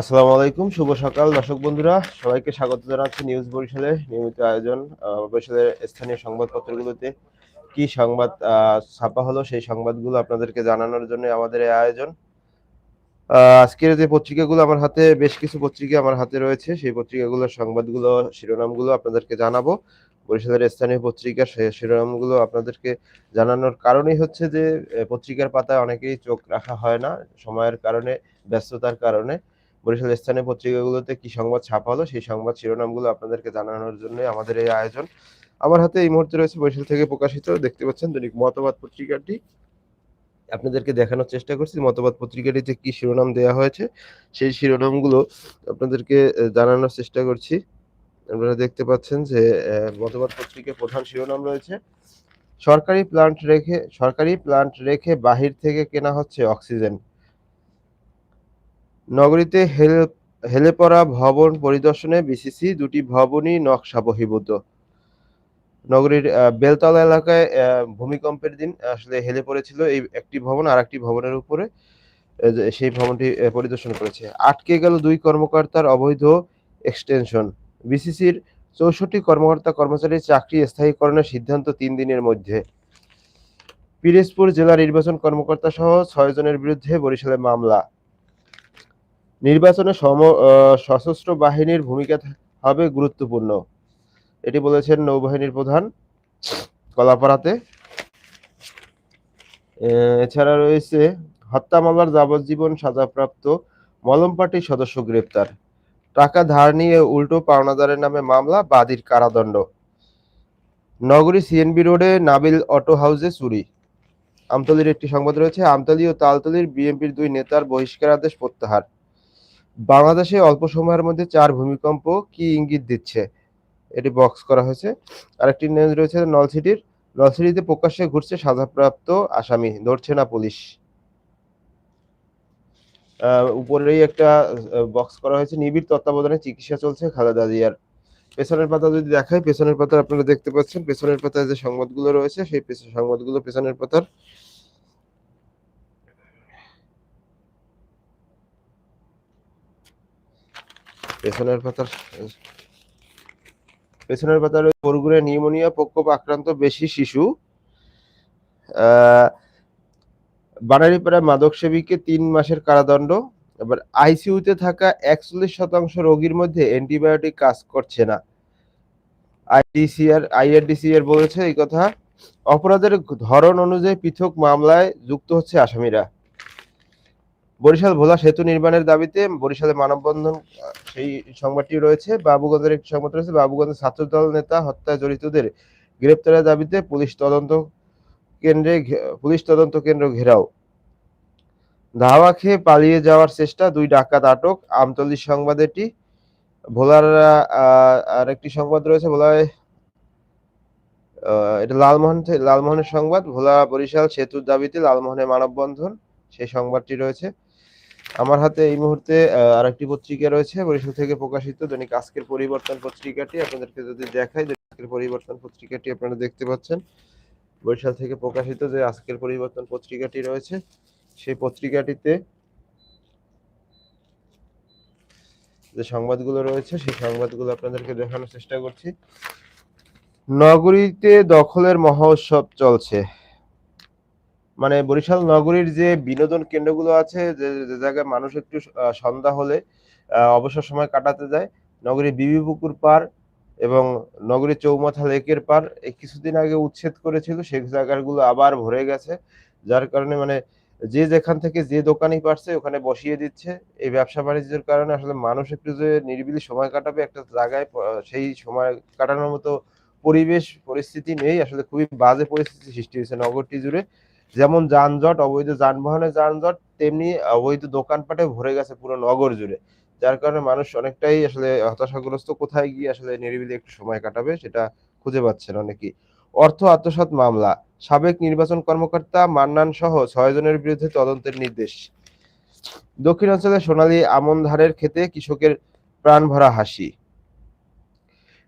আসসালামু আলাইকুম, শুভ সকাল। দর্শক বন্ধুরা, সবাইকে স্বাগত জানাচ্ছি নিউজ বরিশালে। নিয়মিত আয়োজন বরিশালের স্থানীয় সংবাদপত্রগুলোতে কি সংবাদ ছাপা হলো, সেই সংবাদগুলো আপনাদেরকে জানানোর জন্য আমাদের এই আয়োজন। আজকের যে পত্রিকাগুলো আমার হাতে, বেশ কিছু পত্রিকা আমার হাতে রয়েছে। সেই পত্রিকাগুলোর সংবাদগুলো, শিরোনামগুলো আপনাদেরকে জানাব। বরিশালের স্থানীয় পত্রিকা সেই শিরোনামগুলো আপনাদেরকে জানানোর কারণেই হচ্ছে যে পত্রিকার পাতায় অনেকেই চোখ রাখা হয় না। সময়ের কারণে, ব্যস্ততার কারণে। বরিশাল স্থানীয় পত্রিকাগুলোতে কি সংবাদ ছাপা হলো সেই সংবাদ শিরোনামগুলো আপনাদেরকে জানানোর জন্য আমাদের এই আয়োজন। আমার হাতে এই মুহূর্তে রয়েছে বরিশাল থেকে প্রকাশিত, দেখতে পাচ্ছেন দৈনিক মতবাদ পত্রিকাটি। আপনাদেরকে দেখানোর চেষ্টা করছি, মতবাদ পত্রিকাটিতে কি শিরোনাম দেওয়া হয়েছে, সেই শিরোনামগুলো আপনাদেরকে জানানোর চেষ্টা করছি। আপনারা দেখতে পাচ্ছেন যে মতবাদ পত্রিকার প্রধান শিরোনাম রয়েছে, সরকারি প্লান্ট রেখে, সরকারি প্লান্ট রেখে বাহির থেকে কেনা হচ্ছে অক্সিজেন। নগরীতে হেলে হেলে পড়া ভবন পরিদর্শনে বিসিসি দুটি ভবনই নকশা বহির্ভূত। নগরীর বেলতলা এলাকায় ভূমিকম্পের দিন আসলে হেলে পড়েছিল এই একটি ভবন আর একটি ভবনের উপরে সেই ভবনটি পরিদর্শন করেছে। আটকে গেল দুই কর্মকর্তার অবৈধ এক্সটেনশন। বিসিসির চৌষট্টি কর্মকর্তা কর্মচারীর চাকরি স্থায়ীকরণের সিদ্ধান্ত তিন দিনের মধ্যে। পিরোজপুর জেলা নির্বাচন কর্মকর্তা সহ ছয় জনের বিরুদ্ধে বরিশালে মামলা। নির্বাচনে সম সশস্ত্র বাহিনীর ভূমিকা হবে গুরুত্বপূর্ণ। এটি বলেছেন নৌবাহিনীর প্রধান কলাপাড়াতে। এছাড়া রয়েছে হত্যা মামলার যাবজ্জীবন সাজাপ্রাপ্ত মলম পার্টির সদস্য গ্রেপ্তার। টাকা ধার নিয়ে উল্টো পাওনাদারের নামে মামলা, বাদীর কারাদণ্ড। নগরী সিএনবি রোডে নাবিল অটো হাউসে চুরি। আমতলির একটি সংবাদ রয়েছে, আমতলি ও তালতলির বিএনপির দুই নেতার বহিষ্কার আদেশ প্রত্যাহার। বাংলাদেশে অল্প সময়ের মধ্যে চার ভূমিকম্প কি ইঙ্গিত দিচ্ছে? এটি বক্স করা হয়েছে। আরেকটি নিউজ রয়েছে নলসিটির নলসিটিতে প্রকাশ্যে ঘুরছে সাজাপ্রাপ্ত আসামি ধরছে না পুলিশ। উপরেই একটা বক্স করা হয়েছে। নিবিড় তত্ত্বাবধানে চিকিৎসা চলছে খালেদা জিয়ার। পেছনের পাতা যদি দেখাই, পেছনের পাতা আপনারা দেখতে পাচ্ছেন, পেছনের পাতায় যে সংবাদগুলো রয়েছে, সেই সংবাদগুলো পেছনের পাতার পেছনের পাতার পেছনের পাতার বরগুড়ে নিউমোনিয়া প্রকোপ আক্রান্ত বেশি শিশু। বানারীপাড়া মাদক সেবীকে তিন মাসের কারাদণ্ড। এবার আইসিইউতে থাকা একচল্লিশ শতাংশ রোগীর মধ্যে অ্যান্টিবায়োটিক কাজ করছে না। আইডিসিআর, আইআরডিসিআর বলেছে এই কথা। অপরাধের ধরন অনুযায়ী পৃথক মামলায় যুক্ত হচ্ছে আসামিরা। বরিশাল ভোলা সেতু নির্মাণের দাবিতে বরিশালে মানববন্ধন, সেই সংবাদটি রয়েছে। বাবুগঞ্জের একটি সংবাদ রয়েছে, বাবুগঞ্জের ছাত্রদল নেতা হত্যায় জড়িতদের গ্রেপ্তারের দাবিতে পুলিশ তদন্ত কেন্দ্রে পুলিশ তদন্ত কেন্দ্র ঘেরাও। ধাওয়া খেয়ে পালিয়ে যাওয়ার চেষ্টা, দুই ডাকাত আটক। আমতলী সংবাদ এটি। ভোলার আর একটি সংবাদ রয়েছে, ভোলায় এটা লালমোহন লালমোহনের সংবাদ। ভোলা বরিশাল সেতুর দাবিতে লালমোহনের মানববন্ধন, সেই সংবাদটি রয়েছে। আমার হাতে এই মুহূর্তে আহ, আরেকটি পত্রিকা রয়েছে বরিশাল থেকে প্রকাশিত দৈনিক আজকের পরিবর্তন পত্রিকাটি। আপনাদেরকে যদি দেখাই আজকের পরিবর্তন পত্রিকাটি আপনারা দেখতে পাচ্ছেন। বরিশাল থেকে প্রকাশিত যে আজকের পরিবর্তন পত্রিকাটি রয়েছে সেই পত্রিকাটিতে যে সংবাদগুলো রয়েছে সেই সংবাদগুলো আপনাদেরকে দেখানোর চেষ্টা করছি। নগরীতে দখলের মহোৎসব চলছে। মানে বরিশাল নগরীর যে বিনোদন কেন্দ্রগুলো আছে, যে যে জায়গায় মানুষ একটু সন্ধ্যা হলে অবসর সময় কাটাতে যায়, নগরীর বিবি পুকুর পার এবং নগরীর চৌমাথা লেকের পার এই কিছুদিন আগে উচ্ছেদ করেছিল, সেই জায়গাগুলো আবার ভরে গেছে, যার কারণে মানে যে যেখান থেকে যে দোকানই পারছে, ওখানে বসিয়ে দিচ্ছে। এই ব্যবসা বাণিজ্যের কারণে আসলে মানুষ একটু যে নিরিবিলি সময় কাটাবে একটা জায়গায় সেই সময় কাটানোর মতো পরিবেশ, পরিস্থিতি নেই। আসলে খুবই বাজে পরিস্থিতি সৃষ্টি হয়েছে নগরটি জুড়ে। যেমন যানজট, অবৈধ যানবাহনের যানজট, তেমনি অবৈধ দোকানপাটে ভরে গেছে পুরো নগর জুড়ে। যার কারণে মানুষ অনেকটাই আসলে হতাশাগ্রস্ত কোথায় গিয়ে আসলে নিরিবিলি একটু সময় কাটাবে সেটা খুঁজে পাচ্ছেন অনেকেই। অর্থ আত্মসাৎ মামলা, সাবেক নির্বাচন কর্মকর্তা মান্নান সহ ছয় জনের বিরুদ্ধে তদন্তের নির্দেশ। দক্ষিণাঞ্চলে সোনালী আমন ধানের ক্ষেতে কৃষকের প্রাণ ভরা হাসি।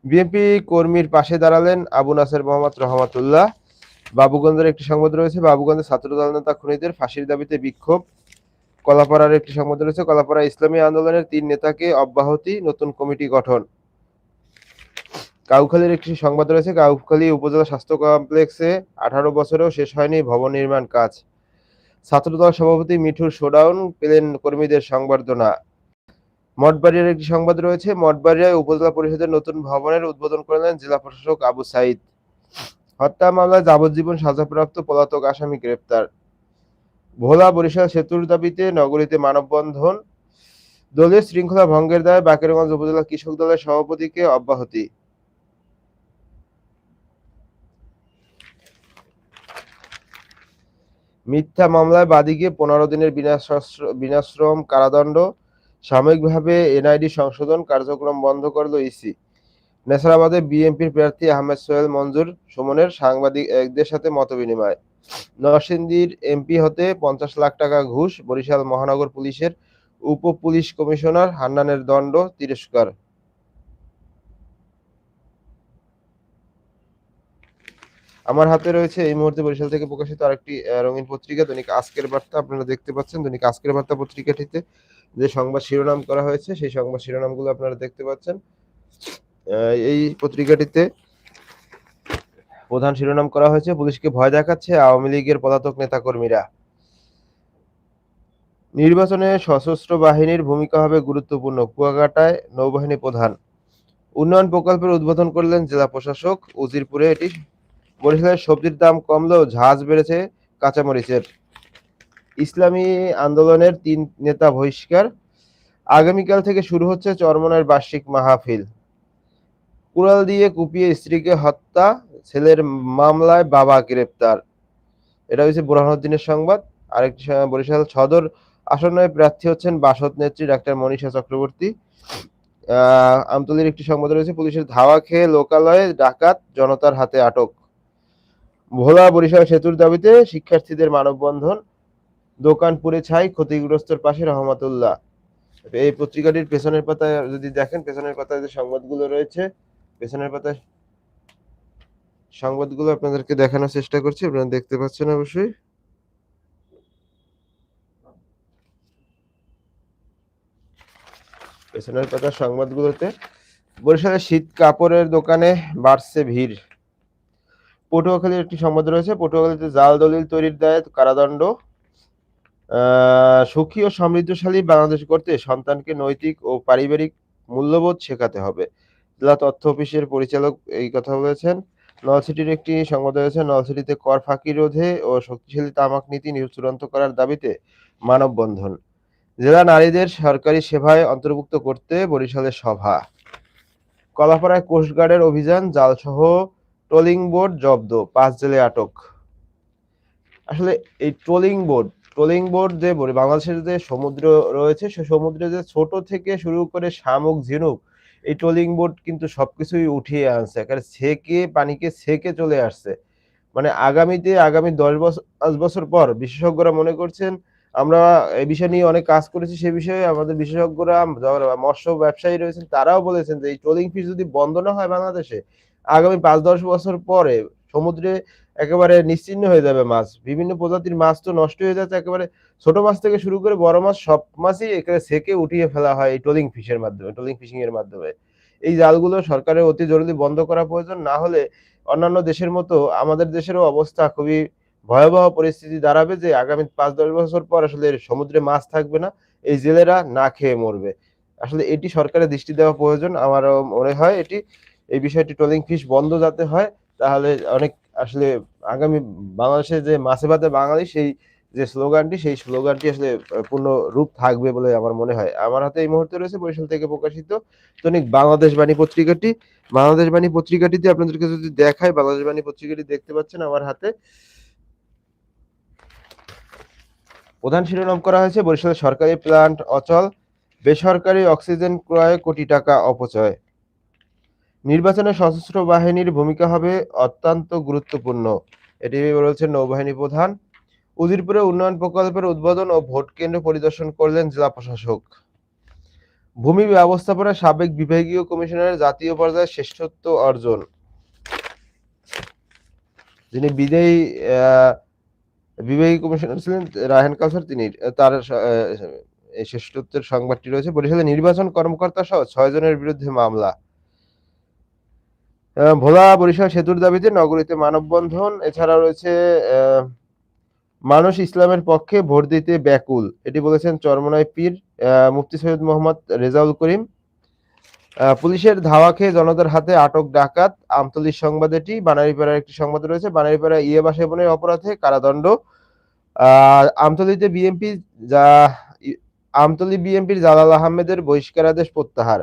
বিএনপি কর্মীর পাশে দাঁড়ালেন আবু নাসের মোহাম্মদ রহমাতুল্লাহ। বাবুগঞ্জের একটি সংবাদ রয়েছে, বাবুগঞ্জের ছাত্রদল নেতা খুনিদের ফাঁসির দাবিতে বিক্ষোভ। কলাপাড়ার একটি সংবাদ রয়েছে, কলাপাড়া ইসলামী আন্দোলনের তিন নেতাকে অব্যাহতি নতুন কমিটি গঠন। কাউখালীর একটি সংবাদ রয়েছে, কাউখালী উপজেলা স্বাস্থ্য কমপ্লেক্সে আঠারো বছরেও শেষ হয়নি ভবন নির্মাণ কাজ। ছাত্রদল সভাপতি মিঠুর শোডাউন পেলেন কর্মীদের সংবর্ধনা। মঠবাড়িয়ার একটি সংবাদ রয়েছে, মঠবাড়িয়ায় উপজেলা পরিষদের নতুন ভবনের উদ্বোধন করলেন জেলা প্রশাসক আবু সাইদ। হত্যা মামলায় যাবজ্জীবন সাজাপ্রাপ্ত পলাতক আসামি গ্রেপ্তার। ভোলা বরিশাল সেতুর দাবিতে নগরীতে মানববন্ধন। দলীয় শৃঙ্খলা ভঙ্গের দায়ে বাকেরগঞ্জ উপজেলা কৃষক দলের সভাপতিকে অব্যাহতি। মিথ্যা মামলায় বাদীকে পনেরো দিনের বিনাশ্রম কারাদণ্ড। সাময়িকভাবে এনআইডি সংশোধন কার্যক্রম বন্ধ করল ইসি। নেসারাবাদে বিএনপির প্রার্থী আহমেদ সোহেল মঞ্জুর সুমনের সাংবাদিক একদের সাথে মতবিনিময়। নরসিংদীর এমপি হতে পঞ্চাশ লাখ টাকা ঘুষ, বরিশাল মহানগর পুলিশের উপ পুলিশ কমিশনার হান্নানের দণ্ড, তিরস্কার। আমার হাতে রয়েছে এই মুহূর্তে বরিশাল থেকে প্রকাশিত আরেকটি রঙিন পত্রিকা, দৈনিক আজকের বার্তা। আপনারা দেখতে পাচ্ছেন দৈনিক আজকের বার্তা পত্রিকাটিতে যে সংবাদ শিরোনাম করা হয়েছে, সেই সংবাদ শিরোনামগুলো আপনারা দেখতে পাচ্ছেন। এই পত্রিকাটিতে প্রধান শিরোনাম করা হয়েছে, পুলিশকে ভয় দেখাচ্ছে আওয়ামী লীগের পলাতক নেতাকর্মীরা। নির্বাচনে সশস্ত্র বাহিনীর ভূমিকা হবে গুরুত্বপূর্ণ। কুয়াকাটায় নৌবাহিনী প্রধান। উন্নয়ন প্রকল্পের উদ্বোধন করলেন জেলা প্রশাসক। উজিরপুরে এটি। বরিশালের সবজির দাম কমলেও ঝাঁজ বেড়েছে কাঁচামরিচের। ইসলামী আন্দোলনের তিন নেতা বহিষ্কার। আগামীকাল থেকে শুরু হচ্ছে চরমনের বার্ষিক মাহফিল। কুড়াল দিয়ে কুপিয়ে স্ত্রীকে হত্যা, ছেলের মামলায় বাবা গ্রেপ্তার। এটা হয়েছে বুরহানুদ্দিনের সংবাদ। আরেকটি বরিশাল সদর আসনে প্রার্থী হচ্ছেন বাসদ নেত্রী ডাক্তার মনীষা চক্রবর্তী। আমতলির একটি সংবাদ রয়েছে, পুলিশের ধাওয়া খেয়ে লোকালয়ে ডাকাত জনতার হাতে আটক। ভোলা বরিশাল সেতুর দাবিতে শিক্ষার্থীদের মানববন্ধন, দোকান পুড়ে ছাই, ক্ষতিগ্রস্তর পাশে রহমাতুল্লাহ। এই পত্রিকাটির পেছনের পাতায় যদি দেখেন, পেছনের পাতায় যে সংবাদগুলো রয়েছে পেছনের পাতায় সংবাদগুলো আপনাদেরকে দেখানোর চেষ্টা করছি, আপনারা দেখতে পাচ্ছেন অবশ্যই। পেছনের পাতার সংবাদগুলোতে বরিশালের শীত কাপড়ের দোকানে বাড়ছে ভিড়। পটুয়াখালীর একটি সংবাদ রয়েছে, পটুয়াখালীতে জাল দলিল তৈরির দায়ে কারাদণ্ড। সুখী ও সমৃদ্ধশালী বাংলাদেশ করতে সন্তানকে নৈতিক ও পারিবারিক মূল্যবোধ শেখাতে হবে। জেলা তথ্য অফিসের পরিচালক এই কথা বলেছেন। নলসিটির একটি সংবাদ রয়েছে নলসিটিতে কর ফাঁকি রোধে ও শক্তিশালী তামাক নীতি চূড়ান্ত করার দাবিতে মানববন্ধন। জেলা নারীদের সরকারি সেবায় অন্তর্ভুক্ত করতে বরিশালের সভা। কলাপাড়ায় কোস্টগার্ডের অভিযান, জালসহ ট্রোলিং বোর্ড জব্দ, পাঁচ জেলে আটক। আসলে এই ট্রোলিং বোর্ড ট্রোলিং বোর্ড যে বাংলাদেশের যে সমুদ্র রয়েছে, সে সমুদ্রে যে ছোট থেকে শুরু করে শামুক, ঝিনুক এই ট্রোলিং বোর্ড কিন্তু সবকিছুই উঠিয়ে আনছে। কারণ ছেকে, পানিকে ছেকে চলে আসছে। মানে আগামীতে, আগামী দশ বছর পাঁচ বছর পর বিশেষজ্ঞরা মনে করছেন, আমরা এই বিষয় নিয়ে অনেক কাজ করেছি সে বিষয়ে, আমাদের বিশেষজ্ঞরা মৎস্য ব্যবসায়ী রয়েছেন, তারাও বলেছেন যে এই ট্রোলিং ফিশ যদি বন্ধ না হয় বাংলাদেশে, আগামী পাঁচ দশ বছর পরে সমুদ্রে একেবারে নিশ্চিহ্ন হয়ে যাবে মাছ। বিভিন্ন প্রজাতির মাছ তো নষ্ট হয়ে যাচ্ছে একেবারে। ছোট মাছ থেকে শুরু করে বড় মাছ সব মাছই একেবারে সেকে উঠিয়ে ফেলা হয় এই ট্রোলিং ফিশের মাধ্যমে, ট্রোলিং ফিশিং এর মাধ্যমে। এই জালগুলো সরকারের অতি জরুরি বন্ধ করা প্রয়োজন, না হলে অন্যান্য দেশের মতো আমাদের দেশেরও অবস্থা খুবই ভয়াবহ পরিস্থিতি দাঁড়াবে যে আগামী পাঁচ, দশ বছর পর আসলে সমুদ্রে মাছ থাকবে না, এই জেলেরা না খেয়ে মরবে। আসলে এটি সরকারের দৃষ্টি দেওয়া প্রয়োজন, আমারও মনে হয় এটি। এই বিষয়টি ট্রোলিং ফিশ বন্ধ যাতে হয়, তাহলে অনেক আসলে আগামী বাংলাদেশে যে মাছে ভাতে বাঙালি, সেই যে স্লোগানটি, সেই স্লোগানটি আসলে পূর্ণ রূপ থাকবে বলে আমার মনে হয়। আমার হাতে এই মুহূর্তে রয়েছে বরিশাল থেকে প্রকাশিত দৈনিক বাংলাদেশ বাণী পত্রিকাটি। বাংলাদেশ বাণী পত্রিকাটিতে আপনাদেরকে যদি দেখায়, বাংলাদেশ বাণী পত্রিকাটি দেখতে পাচ্ছেন আমার হাতে। প্রধান শিরোনাম করা হয়েছে বরিশালের সরকারি প্ল্যান্ট অচল, বেসরকারি অক্সিজেন ক্রয়ে কোটি টাকা অপচয়। নির্বাচনে সশস্ত্র বাহিনীর ভূমিকা হবে অত্যন্ত গুরুত্বপূর্ণ। এটি বলেছেন নৌবাহিনী প্রধান। উজিরপুরে উন্নয়ন প্রকল্পের উদ্বোধন ও ভোট কেন্দ্র পরিদর্শন করলেন জেলা প্রশাসক। ভূমি ব্যবস্থাপনা সাবেক বিভাগীয় কমিশনারের জাতীয় পর্যায়ে শ্রেষ্ঠত্ব অর্জন। যিনি বিদেয়ী আহ, বিভাগী কমিশনার ছিলেন রায়হান কাউসার তিনি তার শ্রেষ্ঠত্বের সংবাদটি রয়েছে। বরিশালে নির্বাচন কর্মকর্তা সহ ছয় জনের বিরুদ্ধে মামলা। ভোলা বরিশাল সেতুর দাবিতে নগরীতে মানববন্ধন। এছাড়া রয়েছে মানুষ ইসলামের পক্ষে ভোট দিতে ব্যাকুল। এটি বলেছেন চরমনাই পীর মুফতি সৈয়দ মোহাম্মদ রেজাউল করিম। পুলিশের ধাওয়া খেয়ে জনতার হাতে আটক ডাকাত। আমতলির সংবাদ এটি। বানারীপাড়ার একটি সংবাদ রয়েছে বানারীপাড়া ইয়েবা সেবনের অপরাধে কারাদণ্ড। আমতলিতে বিএনপি, যা, আমতলি বিএনপির জালাল আহমেদের বহিষ্কারাদেশ প্রত্যাহার।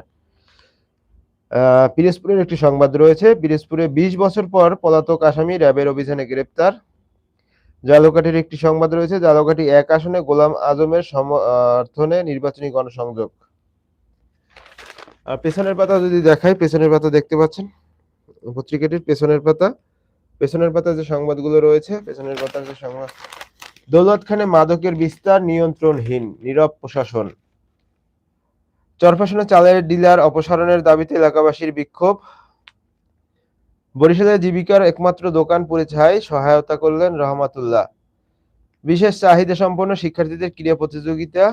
পিরোজপুরের একটি সংবাদ রয়েছে। পিরোজপুরে বিশ বছর পর পলাতক আসামি র্যাবের অভিযানে গ্রেপ্তার। জালকাঠির একটি সংবাদ রয়েছে জালকাঠি এক আসনে গোলাম আজমের সমর্থনে নির্বাচনী গণসংযোগ। আর পেছনের পাতা যদি দেখাই, পেছনের পাতা দেখতে পাচ্ছেন? পত্রিকাটির পেছনের পাতা। পেছনের পাতা যে সংবাদগুলো রয়েছে, পেছনের পাতার যে সংবাদ। দৌলত খানে মাদকের বিস্তার নিয়ন্ত্রণহীন, নীরব প্রশাসন। চরফাশনে চালের ডিলার অপসারণের দাবিতে এলাকাবাসীর বিক্ষোভ। বরিশালে জীবিকার একমাত্র দোকান ছাই সহায়তা করলেন রহমাতুল্লাহ। বিশেষ চাহিদা সম্পন্ন শিক্ষার্থীদের ক্রীড়া প্রতিযোগিতা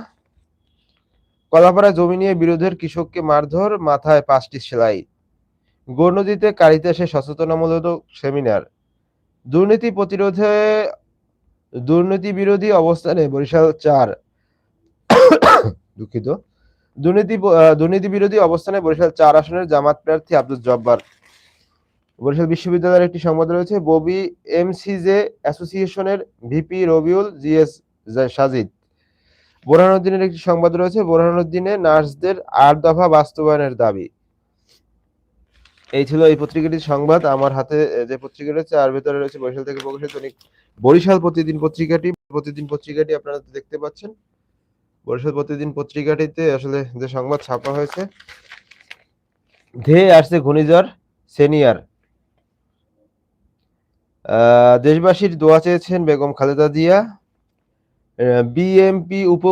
কলাপাড়া জমি নিয়ে বিরোধের কৃষককে মারধর, মাথায় পাঁচটি সেলাই। গৌরনদীতে কারিতাসে সচেতনামূলক সেমিনার। দুর্নীতি প্রতিরোধে, দুর্নীতি বিরোধী অবস্থানে বরিশাল চার। দুঃখিত। দুর্নীতি দুর্নীতি বিরোধী অবস্থানে বরিশাল চার আসনের জামাত প্রার্থী আব্দুল জব্বার। বরিশাল বিশ্ববিদ্যালয়ের একটি সংবাদ রয়েছে, ববি এমসিজে অ্যাসোসিয়েশনের ভিপি রবিউল জিএস সাজিদ। বোরহানুদ্দিনের একটি সংবাদ রয়েছে, বোরহানুদ্দিনে নার্সদের আট দফা বাস্তবায়নের দাবি। এই ছিল এই পত্রিকাটির সংবাদ। আমার হাতে যে পত্রিকা রয়েছে, আর ভেতরে রয়েছে বরিশাল থেকে প্রকাশিত বরিশাল প্রতিদিন পত্রিকাটি। প্রতিদিন পত্রিকাটি আপনারা দেখতে পাচ্ছেন। বরিশাল প্রতিদিন পত্রিকাটিতে আসলে যে সংবাদ ছাপা হয়েছে, ধেয়ে আসছে ঘূর্ণিঝড় সেনিয়ার। দেশবাসীর দোয়া চেয়েছেন বেগম খালেদা জিয়া। বিএমপি উপ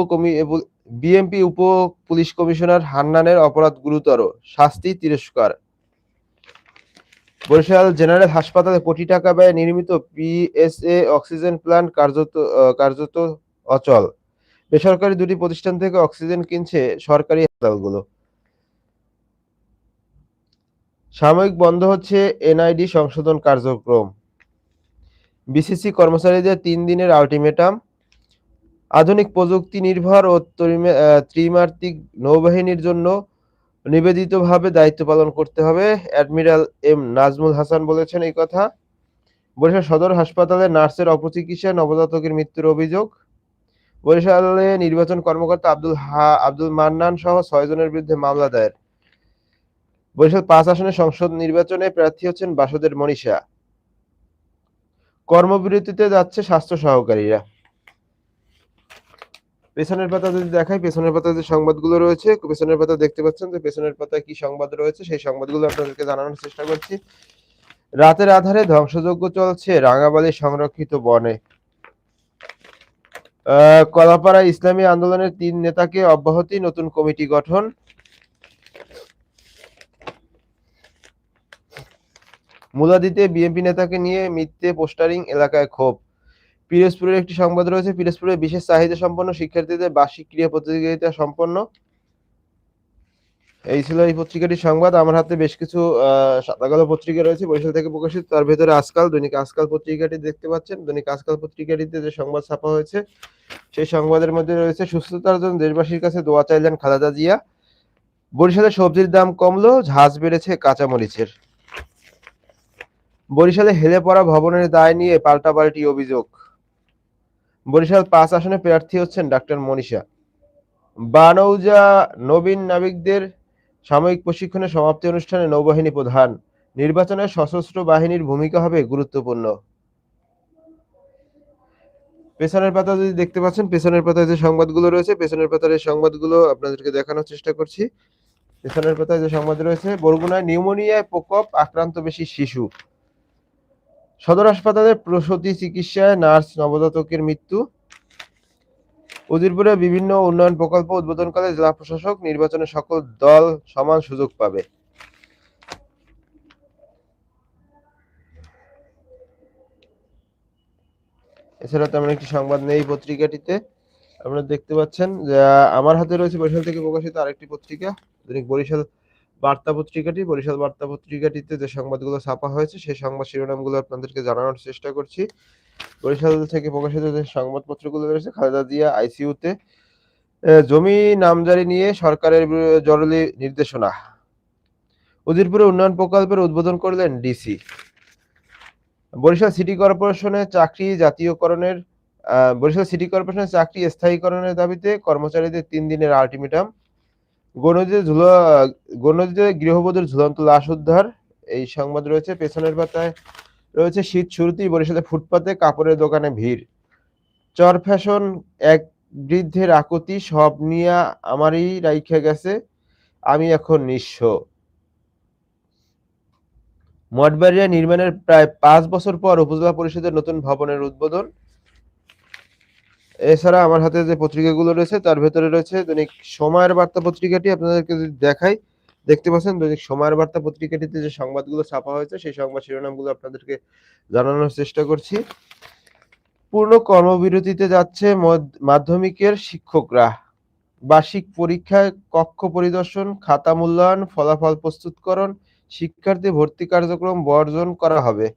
বিএমপি উপ পুলিশ কমিশনার হান্নানের অপরাধ গুরুতর, শাস্তি তিরস্কার। বরিশাল জেনারেল হাসপাতালে কোটি টাকা ব্যয়ে নির্মিত পিএসএ অক্সিজেন প্ল্যান্ট কার্যত কার্যত অচল। বেসরকারি দুটি প্রতিষ্ঠান থেকে অক্সিজেন কিনছে সরকারি হাসপাতালগুলো। সাময়িক বন্ধ হচ্ছে এনআইডি সংশোধন কার্যক্রম। বিসিসি কর্মচারীদের তিন দিনের আলটিমেটাম। আধুনিক প্রযুক্তি নির্ভর ও ত্রিমাত্রিক নৌবাহিনীর জন্য নিবেদিতভাবে দায়িত্ব পালন করতে হবে, অ্যাডমিরাল এম নাজমুল হাসান বলেছেন এই কথা। বরিশাল সদর হাসপাতালে নার্সের অপচিকিৎসায় নবজাতকের মৃত্যুর অভিযোগ। বরিশালে নির্বাচন কর্মকর্তা আব্দুল হা, আব্দুল মান্নান সহ ছয় জনের বিরুদ্ধে মামলা দায়ের। বরিশাল পাঁচ আসনে সংসদ নির্বাচনে প্রার্থী হচ্ছেন বাসুদের মনীষা। কর্মবিরতিতে যাচ্ছে স্বাস্থ্য সহকারীরা। পেছনের পাতা যদি দেখাই, পেছনের পাতা যে সংবাদগুলো রয়েছে, পেছনের পাতা দেখতে পাচ্ছেন যে পেছনের পাতায় কি সংবাদ রয়েছে, সেই সংবাদগুলো আপনাদেরকে জানানোর চেষ্টা করছি। রাতের আধারে ধ্বংসযজ্ঞ চলছে রাঙাবালি সংরক্ষিত বনে। কলাপাড়া ইসলামী আন্দোলনের তিন নেতাকে অব্যাহতি নতুন কমিটি গঠন। মুলাদিতে বিএনপি নেতাকে নিয়ে মিথ্যে পোস্টারিং এলাকায় ক্ষোভ। পিরোজপুরের একটি সংবাদ রয়েছে পিরোজপুরে বিশেষ চাহিদা সম্পন্ন শিক্ষার্থীদের বার্ষিক ক্রিয়া প্রতিযোগিতা সম্পন্ন। এই ছিল এই পত্রিকাটির সংবাদ। আমার হাতে বেশ কিছু আহ, সাদা কালো পত্রিকা রয়েছে বরিশাল থেকে প্রকাশিত। তার ভেতরে আজকাল দৈনিক আজকাল পত্রিকাটি দেখতে পাচ্ছেন। দৈনিক আজকাল পত্রিকাটিতে যে সংবাদ ছাপা হয়েছে সেই সংবাদের মধ্যে রয়েছে সুস্থতার জন্য দেশবাসীর কাছে দোয়া চাইলেন খালেদা জিয়া। বরিশালে সবজির দাম কমলো ঝাঁজ বেড়েছে কাঁচামরিচের। বরিশালে হেলে পড়া ভবনের দায় নিয়ে পাল্টাপাল্টি অভিযোগ। বরিশাল পাঁচ আসনে প্রার্থী হচ্ছেন ডাক্তার মনীষা। বানৌজা নবীন নাবিকদের সাময়িক প্রশিক্ষণের সমাপ্তি অনুষ্ঠানে নৌবাহিনী প্রধান। নির্বাচনে সশস্ত্র বাহিনীর ভূমিকা হবে গুরুত্বপূর্ণ। পেছনের পাতা যদি দেখতে পাচ্ছেন, পেছনের পাতায় যে সংবাদগুলো রয়েছে, পেছনের পাতার এই সংবাদগুলো আপনাদেরকে দেখানোর চেষ্টা করছি। পেছনের পাতায় যে সংবাদ রয়েছে, বরগুনায় নিউমোনিয়ায় প্রকোপ আক্রান্ত বেশি শিশু। সদর হাসপাতালে প্রসূতি চিকিৎসায় নার্স নবজাতকের মৃত্যু। উজিরপুরে বিভিন্ন উন্নয়ন প্রকল্প উদ্বোধনকালে জেলা প্রশাসক নির্বাচনে সকল দল সমান সুযোগ পাবে। এছাড়া তেমন একটি সংবাদ নেই পত্রিকাটিতে। আপনারা দেখতে পাচ্ছেন যে, আমার হাতে রয়েছে বরিশাল থেকে প্রকাশিত আরেকটি পত্রিকা দৈনিক বরিশাল বার্তা পত্রিকাটি। বরিশাল বার্তা পত্রিকাটিতে যে সংবাদগুলো ছাপা হয়েছে, সেই সংবাদ শিরোনামগুলো আপনাদেরকে জানানোর চেষ্টা করছি। বরিশাল থেকে প্রকাশিত যে সংবাদপত্রগুলো রয়েছে, খালেদা জিয়া আইসিইউতে জমি নামজারি নিয়ে সরকারের জরুরি নির্দেশনা। উজিরপুরে উন্নয়ন প্রকল্পের উদ্বোধন করলেন ডিসি বরিশাল সিটি কর্পোরেশনের চাকরি জাতীয়করণের বরিশাল সিটি কর্পোরেশনের চাকরি স্থায়ীকরণের দাবিতে কর্মচারীদের তিন দিনের আলটিমেটাম। গণজিতে ঝুলা, গণজিতে গৃহবধূর ঝুলন্ত লাশ উদ্ধার, এই সংবাদ রয়েছে পেছনের পাতায়। রয়েছে শীত শুরুতেই বরিশালে ফুটপাতে, কাপড়ের দোকানে ভিড়। চর ফ্যাশন, এক বৃদ্ধের আকুতি, সব নিয়া আমারই রাইখে গেছে, আমি এখন নিঃস্ব। মঠবাড়িয়া নির্মাণের প্রায় পাঁচ বছর পর উপজেলা পরিষদের নতুন ভবনের উদ্বোধন। এছাড়া আমার হাতে যে পত্রিকাগুলো রয়েছে, তার ভেতরে রয়েছে দৈনিক সময়ের বার্তা পত্রিকাটি, আপনাদেরকে যদি দেখাই দেখতে পাচ্ছেন দৈনিক সময়ের বার্তা পত্রিকাটিতে যে সংবাদগুলো ছাপা হয়েছে, সেই সংবাদ শিরোনামগুলো আপনাদেরকে জানানোর চেষ্টা করছি। পূর্ণ কর্মবিরতিতে যাচ্ছে মধ্য- মাধ্যমিকের শিক্ষকরা। বার্ষিক পরীক্ষায় কক্ষ পরিদর্শন, খাতা মূল্যায়ন, ফলাফল প্রস্তুতকরণ, শিক্ষার্থী ভর্তি কার্যক্রম বর্জন করা হবে।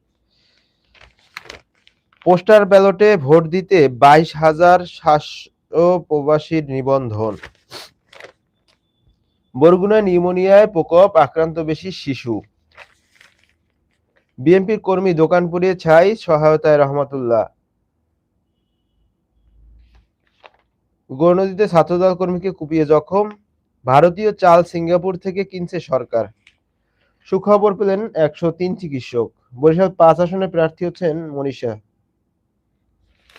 পোস্টার ব্যালটে ভোট দিতে বাইশ হাজার সাতশো প্রবাসীর নিবন্ধন। বরগুনায় নিউমোনিয়ায় প্রকোপ আক্রান্ত বেশি শিশু। বিএনপির কর্মী দোকান পুড়িয়ে ছাই সহায়তায় রহমতুল্লাহ। গৌরনদীতে ছাত্রদল কর্মীকে কুপিয়ে জখম। ভারতীয় চাল সিঙ্গাপুর থেকে কিনছে সরকার। সুখবর পেলেন একশো তিন চিকিৎসক। বরিশাল পাঁচ আসনে প্রার্থী হচ্ছেন মনীষা।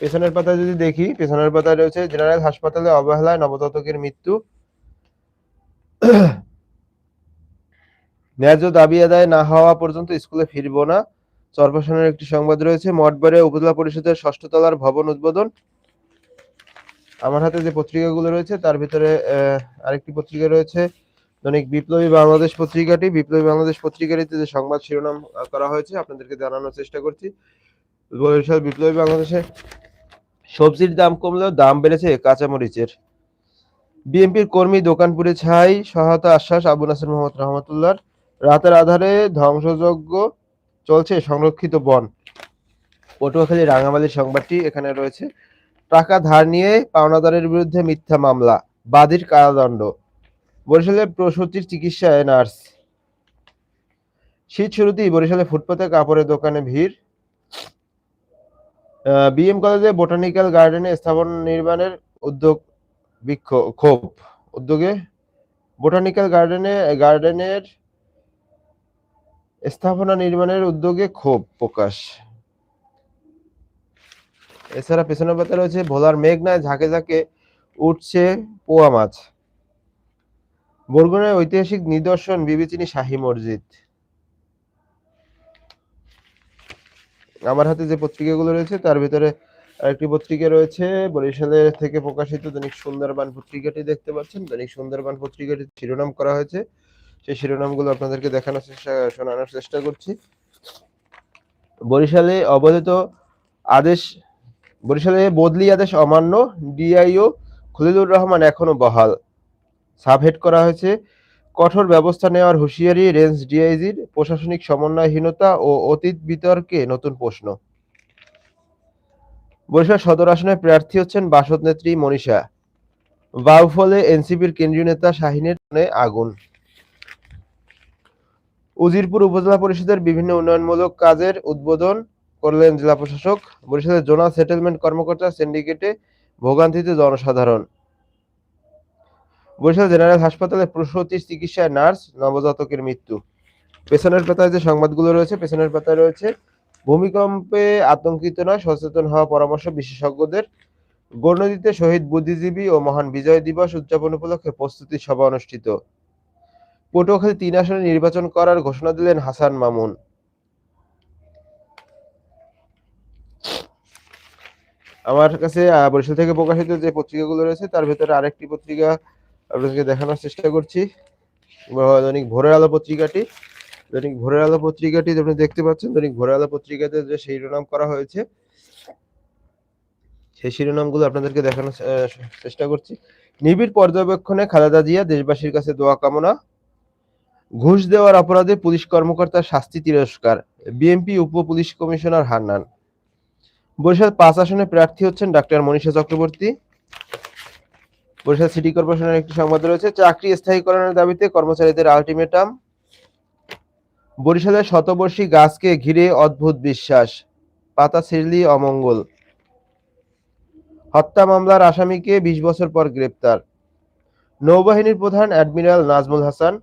পেছনের পাতায় যদি দেখি, পেছনের পাতায় রয়েছে জেনারেল হাসপাতালে অবহেলায় নবজাতকের মৃত্যু। ন্যায্য দাবি আদায় না হওয়া পর্যন্ত স্কুলে ফিরবো না। চরপাশনের একটি সংবাদ রয়েছে মঠবাড়ে উপজেলা পরিষদের ষষ্ঠ তলার ভবন উদ্বোধন। আমার হাতে যে পত্রিকাগুলো রয়েছে, তার ভিতরে আরেকটি পত্রিকা রয়েছে, দৈনিক বিপ্লবী বাংলাদেশ পত্রিকাটি। বিপ্লবী বাংলাদেশ পত্রিকাটিতে যে সংবাদ শিরোনাম করা হয়েছে, আপনাদেরকে জানানোর চেষ্টা করছি। বরিশাল বিপ্লবী বাংলাদেশে সবজির দাম কমলেও দাম বেড়েছে কাঁচামরিচের। বিএনপির কর্মী দোকানপুরে ছাই সহায়তা আশ্বাস, আবু নাসির মোহাম্মদ রহমতুল্লাহ রাতের আধারে ধ্বংসযজ্ঞ চলছে, সংরক্ষিত বন। পটুয়াখালী রাঙামালির সংবাদটি এখানে রয়েছে। টাকা ধার নিয়ে পাওনাদারের বিরুদ্ধে মিথ্যা মামলা, বাদীর কারাদণ্ড। বরিশালে প্রসূতির চিকিৎসায় নার্স শীত শুরুতেই বরিশালে ফুটপাতে কাপড়ের দোকানে ভিড়। বিএম কলেজে বোটানিক্যাল গার্ডেনে স্থাপন নির্মাণের উদ্যোগ বিক্ষোভ ক্ষোভ। উদ্যোগে বোটানিক্যাল গার্ডেনে, গার্ডেনের স্থাপনা নির্মাণের উদ্যোগে ক্ষোভ প্রকাশ। এছাড়া পেছনের পাতা রয়েছে ভোলার মেঘনায় ঝাঁকে ঝাঁকে উঠছে পোয়া মাছ। বরগুনায় ঐতিহাসিক নিদর্শন বিবেচিনী শাহী মসজিদ। আমার হাতে যে পত্রিকাগুলো রয়েছে, তার ভিতরে আরেকটি পত্রিকা রয়েছে, বরিশালের থেকে প্রকাশিত দৈনিক সুন্দরবান পত্রিকাটি দেখতে পাচ্ছেন। দৈনিক সুন্দরবান পত্রিকাটি শিরোনাম করা হয়েছে। সেই শিরোনামগুলো আপনাদেরকে দেখানোর চেষ্টা, শোনানোর চেষ্টা করছি। বরিশালে অবহেলিত আদেশ, বরিশালে বদলি আদেশ অমান্য ডিআইও খলিলুর রহমান এখনও বহাল। সাবহেড করা হয়েছে, কঠোর ব্যবস্থা নেওয়ার হুঁশিয়ারি রেঞ্জ ডিআইজির। প্রশাসনিক সমন্বয়হীনতা ও অতীত বিতর্কে নতুন প্রশ্ন। বরিশাল সদর আসনে প্রার্থী হচ্ছেন বাসদ নেত্রী মনীষা। বাউফলে এনসিপির কেন্দ্রীয় নেতা শাহিনের আগুন। উজিরপুর উপজেলা পরিষদের বিভিন্ন উন্নয়নমূলক কাজের উদ্বোধন করলেন জেলা প্রশাসক। বরিশালের জোনাল সেটেলমেন্ট কর্মকর্তা সিন্ডিকেটে ভোগান্তিতে জনসাধারণ। বরিশাল জেনারেল হাসপাতালে প্রসূতির চিকিৎসায় নার্স, নবজাতকের মৃত্যু। পেছনের পাতায় যে সংবাদগুলো রয়েছে, পেছনের পাতায় রয়েছে ভূমিকম্পে আতঙ্কিত নয়, সচেতন হওয়া পরামর্শ বিশেষজ্ঞদের। গণদিতে শহীদ বুদ্ধিজীবী ও মহান বিজয় দিবস উদযাপন উপলক্ষে প্রস্তুতি সভা অনুষ্ঠিত। পটুয়াখালী তিন আসনে নির্বাচন করার ঘোষণা দিলেন হাসান মামুন। আমার কাছে বরিশাল থেকে প্রকাশিত যে পত্রিকাগুলো রয়েছে, তার ভেতরে আরেকটি পত্রিকা আপনাদেরকে দেখানোর চেষ্টা করছি। দৈনিক ভোরের আলো পত্রিকাটি। দৈনিক ভোরের আলো পত্রিকাটি আপনি দেখতে পাচ্ছেন। দৈনিক ভোরের আলো পত্রিকাতে যে শিরোনাম করা হয়েছে, সেই শিরোনামগুলো আপনাদেরকে দেখানোর চেষ্টা করছি। নিবিড় পর্যবেক্ষণে খালেদা জিয়া দেশবাসীর কাছে দোয়া কামনা। ঘুষ দেওয়ার অপরাধে পুলিশ কর্মকর্তার শাস্তি তিরস্কার। বিএনপি উপ পুলিশ কমিশনার হান্নান। বরিশাল পাঁচ আসনে প্রার্থী হচ্ছেন ডাক্তার মনীষা চক্রবর্তী। বরিশাল সিটি কর্পোরেশনের একটি সংবাদ রয়েছে, চাকরি স্থায়ীকরণের দাবিতে কর্মচারীদের আলটিমেটাম। বরিশালের শতবর্ষী গাছকে ঘিরে অদ্ভুত বিশ্বাস, পাতা ছিড়লি অমঙ্গল। হত্যা মামলার আসামিকে বিশ বছর পর গ্রেপ্তার। নৌবাহিনীর প্রধান অ্যাডমিরাল নাজমুল হাসান,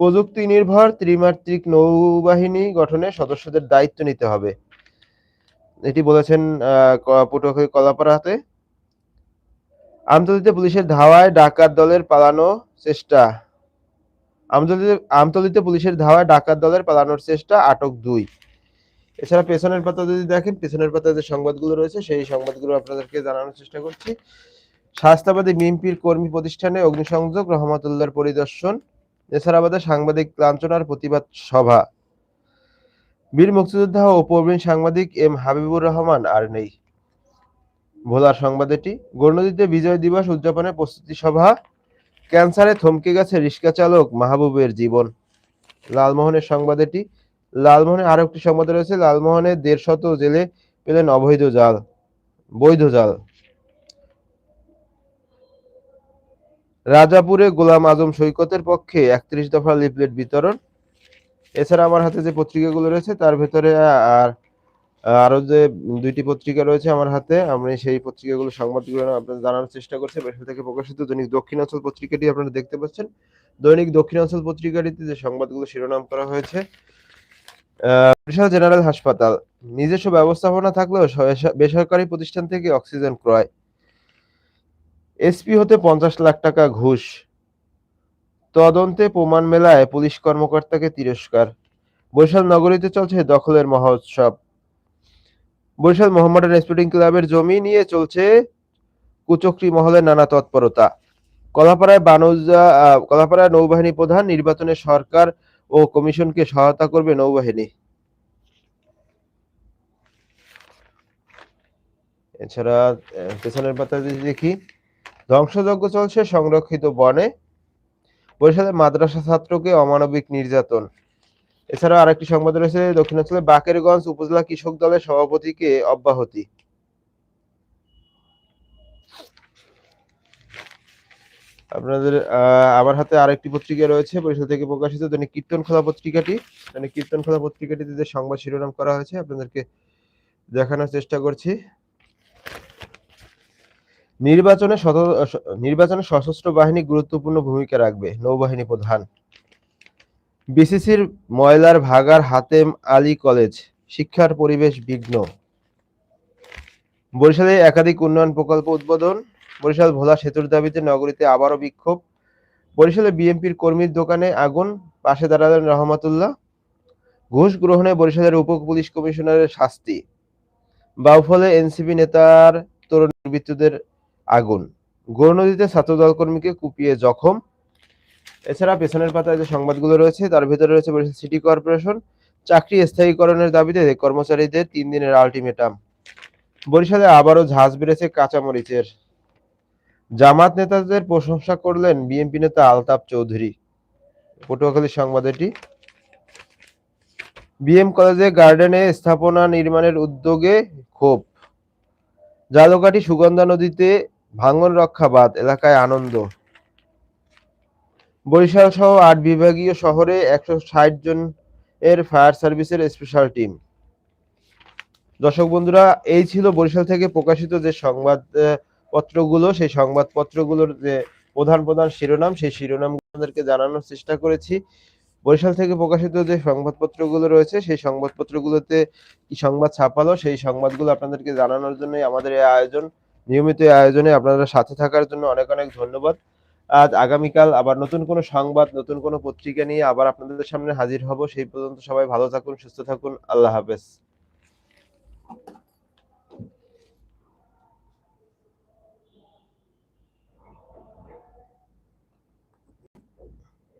প্রযুক্তি নির্ভর ত্রিমাত্রিক নৌবাহিনী গঠনে সদস্যদের দায়িত্ব নিতে হবে। এটি বলেছেন পটুয়াখালী কলাপাড়াতে আন্তর্জাতিক পুলিশের ধাওয়ায় ডাকাত দলের পালানো চেষ্টা। আমতলিতে আমতলিতে পুলিশের ধাওয়ায় ডাকাত দলের পালানোর চেষ্টা আটক দুই। এছাড়া পেছনের পাতা যদি দেখেন, পেছনের পাতায় যে সংবাদগুলো রয়েছে, সেই সংবাদগুলো আপনাদেরকে জানানোর চেষ্টা করছি। শাস্তাবাদী বিএনপির কর্মী প্রতিষ্ঠানে অগ্নিসংযোগ, রহমতুল্লাহর পরিদর্শন এছাড়াবাদে সাংবাদিক লাঞ্ছনার প্রতিবাদ সভা। বীর মুক্তিযোদ্ধা ও প্রবীণ সাংবাদিক এম হাবিবুর রহমান আর নেই। ভোলার সংবাদ এটি। গণনদীতে বিজয় দিবস উদযাপনের প্রস্তুতি সভা ক্যান্সারে থমকে গেছে রিক্সা চালক মাহবুবের জীবন। লালমোহনের সংবাদ এটি। লালমোহনে আরও একটি সংবাদ রয়েছে। লালমোহনে দেড় শত জেলে পেলেন অবৈধ জাল, বৈধ জাল। রাজাপুরে গোলাম আজম সৈকতের পক্ষে একত্রিশ দফা লিফলেট বিতরণ। এছাড়া আমার হাতে যে পত্রিকাগুলো রয়েছে, তার ভেতরে আর আরও যে দুইটি পত্রিকা রয়েছে আমার হাতে, আমি সেই পত্রিকাগুলো সংবাদগুলো আপনাদের জানানোর চেষ্টা করছি বেসরকারি থেকে প্রকাশিত দৈনিক দক্ষিণাঞ্চল পত্রিকাটি আপনারা দেখতে পাচ্ছেন। দৈনিক দক্ষিণাঞ্চল পত্রিকাটিতে যে সংবাদগুলো শিরোনাম করা হয়েছে জেনারেল হাসপাতাল নিজস্ব ব্যবস্থাপনা থাকলেও বেসরকারি প্রতিষ্ঠান থেকে অক্সিজেন ক্রয়। এসপি হতে পঞ্চাশ লাখ টাকা ঘুষ। তদন্তে প্রমাণ মেলায় পুলিশ কর্মকর্তাকে তিরস্কার। বরিশাল নগরীতে চলছে দখলের মহোৎসব। বরিশাল মোহাম্মডান স্পোর্টিং ক্লাবের জমি নিয়ে চলছে কুচক্রি মহলের নানা তৎপরতা। কলাপাড়ায় বানুজা কলাপাড়ায় নৌবাহিনী প্রধান, নির্বাচনে সরকার ও কমিশনকে সহায়তা করবে নৌবাহিনী। এছাড়া পেছনের পাতায় যদি দেখি, ধ্বংসযজ্ঞ চলছে সংরক্ষিত বনে। বরিশালে মাদ্রাসা ছাত্রকে অমানবিক নির্যাতন। এছাড়া আরেকটি সংবাদ রয়েছে দক্ষিণাঞ্চলে বাকেরগঞ্জ উপজেলা কৃষক দলের সভাপতিকে অব্যাহতি। আপনাদের আমার হাতে আরেকটি পত্রিকা রয়েছে, বরিশাল থেকে প্রকাশিত দৈনিক কীর্তন খোলা পত্রিকাটি। দৈনিক কীর্তন খোলা পত্রিকাটিতে যে সংবাদ শিরোনাম করা হয়েছে, আপনাদেরকে দেখানোর চেষ্টা করছি। নির্বাচনে নির্বাচনে সশস্ত্র বাহিনী গুরুত্বপূর্ণ ভূমিকা রাখবে, নৌবাহিনী প্রধান। বিসিসির ময়লার ভাগার হাতেম আলী কলেজ, শিক্ষার পরিবেশ বিঘ্ন। বরিশালে একাধিক উন্নয়ন প্রকল্প উদ্বোধন। বরিশাল ভোলা সেতুর দাবিতে নগরীতে আবারও বিক্ষোভ। বরিশালে বিএনপির কর্মীর দোকানে আগুন, পাশে দাঁড়ালেন রহমাতুল্লাহ। ঘুষ গ্রহণে বরিশালের উপ পুলিশ কমিশনারের শাস্তি। বাউফলে এনসিপি নেতার তরুণ দুর্বৃত্তদের আগুন। গৌরনদীতে ছাত্রদল কর্মীকে কুপিয়ে জখম। এছাড়া পেছনের পাতায় যে সংবাদগুলো রয়েছে, তার ভিতরে রয়েছে বরিশাল সিটি কর্পোরেশন। চাকরি স্থায়ীকরণের দাবিতে কর্মচারীদের তিন দিনের আলটিমেটাম। বরিশালে আবারও ঝাঁজ বেড়েছে কাঁচামরিচের। জামাত নেতাদের প্রশংসা করলেন বিএনপি নেতা আলতাফ চৌধুরী। পটুয়াখালী সংবাদ এটি। বিএম কলেজে গার্ডেনে স্থাপনা নির্মাণের উদ্যোগে ক্ষোভ। জালকাঠি সুগন্ধা নদীতে ভাঙন রক্ষা বাঁধ, এলাকায় আনন্দ। বরিশাল সহ আট বিভাগীয় শহরে একশো ষাট জন এর ফায়ার সার্ভিসের স্পেশাল টিম দর্শক বন্ধুরা, এই ছিল বরিশাল থেকে প্রকাশিত যে সংবাদ পত্রগুলো। সেই সংবাদপত্রগুলোর যে প্রধান প্রধান শিরোনাম, সেই শিরোনাম আপনাদেরকে জানানোর চেষ্টা করেছি। বরিশাল থেকে প্রকাশিত যে সংবাদপত্রগুলো রয়েছে, সেই সংবাদপত্রগুলোতে কি সংবাদ ছাপালো, সেই সংবাদগুলো আপনাদেরকে জানানোর জন্য আমাদের এই আয়োজন, নিয়মিত আয়োজনে আপনারা সাথে থাকার জন্য অনেক অনেক ধন্যবাদ। আজ আগামীকাল আবার নতুন কোনো সংবাদ, নতুন কোনো পত্রিকা নিয়ে আবার আপনাদের সামনে হাজির হব। সেই পর্যন্ত সবাই ভালো থাকুন, সুস্থ থাকুন। আল্লাহ হাফেজ।